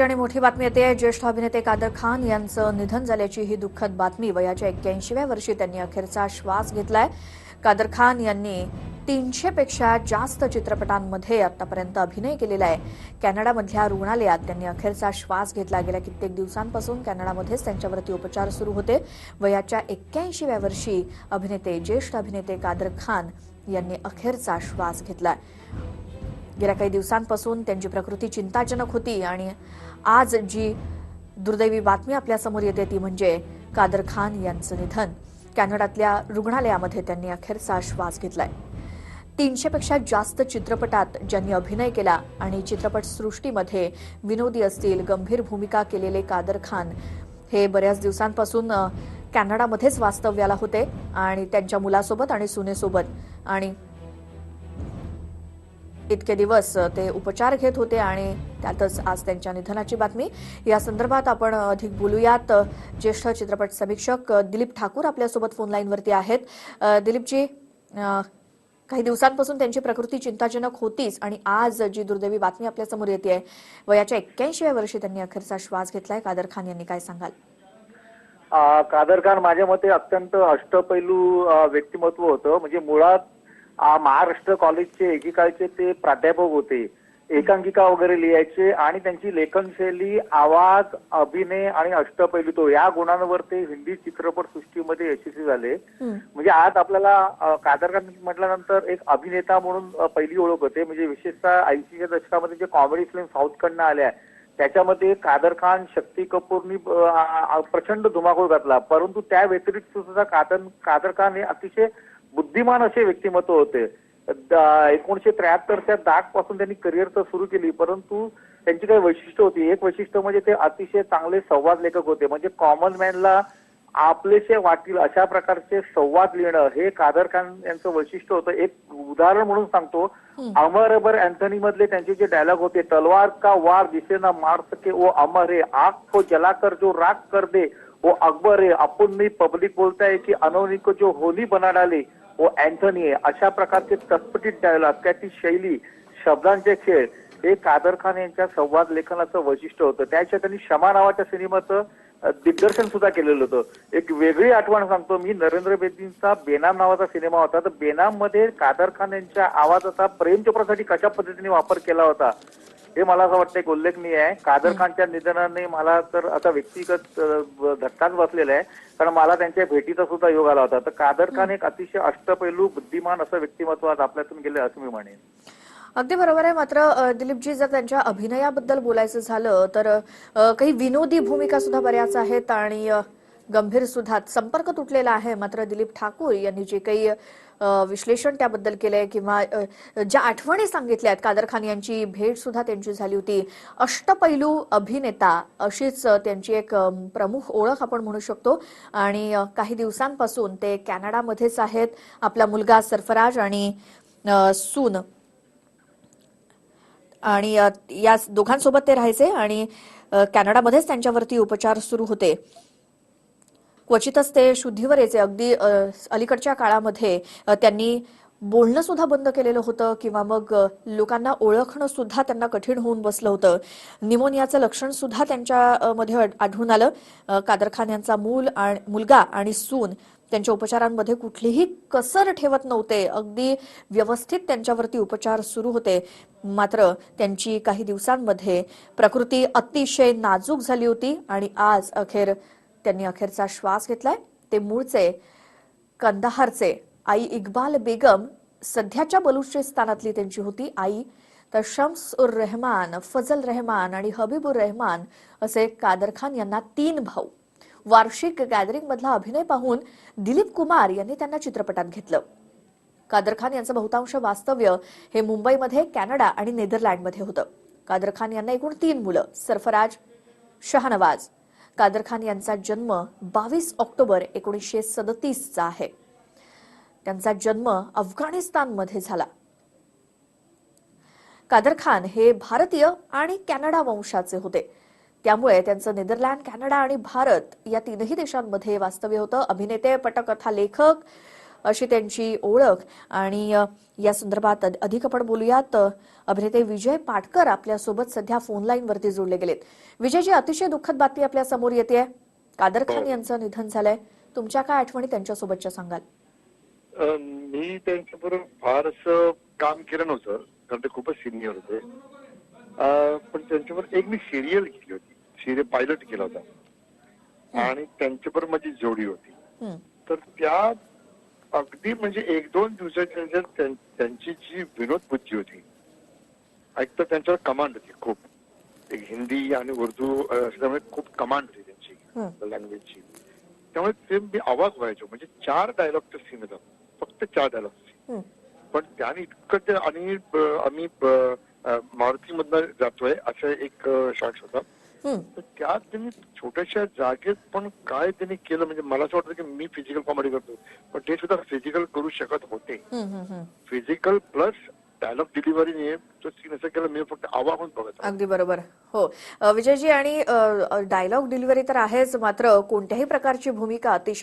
आणि मोठी बातमी येते. ज्येष्ठ अभिनेते कादर खान यांचं निधन झाल्याची ही दुःखद बातमी वयाच्या एक्क्याऐंशीव्या वर्षी त्यांनी अखेरचा श्वास घेतलाय. कादर खान यांनी तीनशे पेक्षा जास्त चित्रपटांमध्ये आतापर्यंत अभिनय केलेला आहे. कॅनडामधल्या रुग्णालयात त्यांनी अखेरचा श्वास घेतला. गेल्या कित्येक दिवसांपासून कॅनडामध्येच त्यांच्यावरती उपचार सुरू होते. वयाच्या एक्क्याऐंशीव्या वर्षी अभिनेते ज्येष्ठ अभिनेते कादर खान यांनी अखेरचा श्वास घेतलाय. गेल्या काही दिवसांपासून त्यांची प्रकृती चिंताजनक होती आणि आज जी दुर्दैवी बातमी आपल्यासमोर येते ती म्हणजे कादर खान यांचं निधन. कॅनडातल्या रुग्णालयामध्ये त्यांनी अखेरचा श्वास घेतलाय. तीनशेपेक्षा जास्त चित्रपटात ज्यांनी अभिनय केला आणि चित्रपटसृष्टीमध्ये विनोदी असतील गंभीर भूमिका केलेले कादर खान हे बऱ्याच दिवसांपासून कॅनडामध्येच वास्तव्याला होते आणि त्यांच्या मुलासोबत आणि सुनेसोबत आणि इतके दिवस ते उपचार घेत होते आणि त्यातच आज त्यांच्या निधनाची बातमी. या संदर्भात आपण अधिक बोलूयात. ज्येष्ठ चित्रपट समीक्षक दिलीप ठाकूर आपल्यासोबत फोन लाईनवरती आहेत. दिलीपजी काही दिवसांपासून त्यांची प्रकृती चिंताजनक होतीच आणि आज जी दुर्दैवी बातमी आपल्यासमोर येते आहे वयाच्या एक्क्याऐंशीव्या वर्षी त्यांनी अखेरचा श्वास घेतलाय. कादर खान यांनी काय सांगाल? कादर खान माझ्या मते अत्यंत अष्टपैलू व्यक्तिमत्व होतं. म्हणजे मुळात महाराष्ट्र कॉलेजचे एकेकाळचे ते प्राध्यापक होते. एकांकिका वगैरे लिहायचे आणि त्यांची लेखनशैली आवाज अभिनय आणि अष्टपैलू या गुणांवर ते हिंदी चित्रपट सृष्टीमध्ये यशस्वी झाले. म्हणजे आज आपल्याला अ, कादर खान म्हटल्यानंतर एक अभिनेता म्हणून पहिली ओळख होते. म्हणजे विशेषतः ऐंशीच्या दशकामध्ये जे कॉमेडी फिल्म साऊथकडनं आल्या त्याच्यामध्ये कादर खान शक्ती कपूरनी प्रचंड धुमाकूळ घातला. परंतु त्या व्यतिरिक्त सुद्धा कादर कादर खान हे अतिशय बुद्धिमान असे व्यक्तिमत्व होते. एकोणीशे त्र्याहत्तरच्या दागपासून त्यांनी करिअर तर सुरू केली परंतु त्यांची काही वैशिष्ट्य होती. एक वैशिष्ट्य म्हणजे ते अतिशय चांगले संवाद लेखक होते. म्हणजे कॉमन मॅनला आपलेसे वाटेल अशा प्रकारचे संवाद लिहिणं हे कादर खान यांचं वैशिष्ट्य होतं. एक उदाहरण म्हणून सांगतो. अमर अबर अँथनी मधले त्यांचे जे डायलॉग होते तलवार का वार जिसे ना मार सके वो अमर है आग को जलाकर जो राख कर दे वो अकबर है आपण मी पब्लिक बोलताय की अनोनी को जो होली बना डाले वो अँथनी आहे अशा प्रकारचे तत्पटीत डायलॉग त्याची शैली शब्दांचे खेळ हे कादर खान यांच्या संवाद लेखनाचं वैशिष्ट्य होतं. त्याच्या त्यांनी क्षमा नावाच्या सिनेमाचं दिग्दर्शन सुद्धा केलेलं होतं. एक वेगळी आठवण सांगतो मी. नरेंद्र बेदींचा बेनाम नावाचा सिनेमा होता. तर बेनाममध्ये कादर खान यांच्या आवाजाचा प्रेम चोप्रासाठी कशा पद्धतीने वापर केला होता? हे मला असं वाटतं एक उल्लेखनीय आहे. कादर खानच्या निधनाने मला तर आता व्यक्तिगत धक्काच बसलेला आहे. कारण मला त्यांच्या भेटीचा सुद्धा योग आला होता. तर कादर खान एक अतिशय अष्टपैलू बुद्धिमान असं व्यक्तिमत्व आज आपल्यातून गेले असं मी म्हणेन. अगदी बरोबर आहे. मात्र दिलीपजी जर त्यांच्या अभिनयाबद्दल बोलायचं झालं तर काही विनोदी भूमिका सुद्धा बऱ्याच आहेत. आणि गंभीर सुद्धा संपर्क तुटलेला आहे. मात्र दिलीप ठाकूर यांनी जे काही विश्लेषण त्याबद्दल केलंय किंवा ज्या आठवणी सांगितल्या आहेत कादर खान यांची भेट सुद्धा त्यांची झाली होती. अष्टपैलू अभिनेता अशीच त्यांची एक प्रमुख ओळख आपण म्हणू शकतो. आणि काही दिवसांपासून ते कॅनडामध्येच आहेत. आपला मुलगा सरफराज आणि सून. आणि या दोघांसोबत ते राहायचे आणि कॅनडामध्येच त्यांच्यावरती उपचार सुरू होते. क्वचितच ते शुद्धीवर यायचे. अगदी अलीकडच्या काळामध्ये त्यांनी बोलणं सुद्धा बंद केलेलं होतं किंवा मग लोकांना ओळखणं सुद्धा त्यांना कठीण होऊन बसलं होतं. निमोनियाचं लक्षण सुद्धा त्यांच्या मध्ये आढळून आलं. कादरखान कादर खान यांचा मूल आणि मुलगा आणि सून त्यांच्या उपचारांमध्ये कुठलीही कसर ठेवत नव्हते. अगदी व्यवस्थित त्यांच्यावरती उपचार सुरू होते. मात्र त्यांची काही दिवसांमध्ये प्रकृती अतिशय नाजूक झाली होती आणि आज अखेर त्यांनी अखेरचा श्वास घेतलाय. ते मूळचे कंदाहारचे आई इक्बाल बेगम सध्याच्या बलुचिस्तानातली त्यांची होती आई. तर शम्स उर रहमान फजल रहमान आणि हबीबुर रहमान असे कादर खान यांना तीन भाऊ. वार्षिक गॅदरिंग मधला अभिनय पाहून दिलीप कुमार यांनी त्यांना चित्रपटात घेतलं. कादर खान यांचं बहुतांश वास्तव्य हे मुंबईमध्ये कॅनडा आणि नेदरलँडमध्ये होतं. कादर खान यांना एकूण तीन मुलं सरफराज शहानवाज कादर खान यांचा जन्म बावीस ऑक्टोबर एकोणीसशे सदतीसचा आहे. त्यांचा जन्म अफगाणिस्तानमध्ये झाला. कादर खान हे भारतीय आणि कॅनडा वंशाचे होते. त्यामुळे त्यांचं नेदरलँड कॅनडा आणि भारत या तीनही देशांमध्ये वास्तव्य होतं. अभिनेते पटकथा लेखक अशी त्यांची ओळख. आणि या संदर्भात अध- अधिक आपण बोलूयात अभिनेते विजय पाटकर आपल्यासोबत सध्या फोन लाईनवरती जोडले गेलेत. विजयजी अतिशय दुःखद बातमी आपल्यासमोर येते. कादर खान यांचं निधन झालंय. तुमच्या काय आठवणी त्यांच्यासोबतच्या सांगाल? मी त्यांच्याबरोबर फार असं काम केलं नव्हतं कारण ते खूपच सिनियर होते. पण त्यांच्याबरोबर एक मी सिरियल केली होती. सिरियल पायलट केला होता. आणि त्यांच्याबरोबर माझी जोडी होती. हं, तर त्या अगदी म्हणजे एक दोन दिवसाच्या त्यां- त्यांची जी विनोद बुद्धी होती एक तर त्यांच्यावर कमांड होती खूप. एक हिंदी आणि उर्दू असल्यामुळे खूप कमांड होती त्यांची. लँग्वेजची त्यामुळे ते मी अवाक व्हायचो. म्हणजे चार डायलॉगचं सीन होतं. फक्त चार डायलॉग पण त्याने इतकं ते आणि आम्ही मारुतीमधनं जातोय असं एक शॉट होता. तर त्यात त्यांनी छोट्याशा जागेत पण काय त्यांनी केलं म्हणजे मला असं वाटतं की मी फिजिकल कॉमेडी करतो पण ते सुद्धा फिजिकल करू शकत होते. फिजिकल प्लस डायलॉग डिलिव्हरीने तो सीन असं केलं मी फक्त आवाज म्हणून बघत. अगदी बरोबर हो विजयजी आणि डायलॉग डिलिव्हरी तर आहेच मात्र कोणत्याही प्रकारची भूमिका अतिशय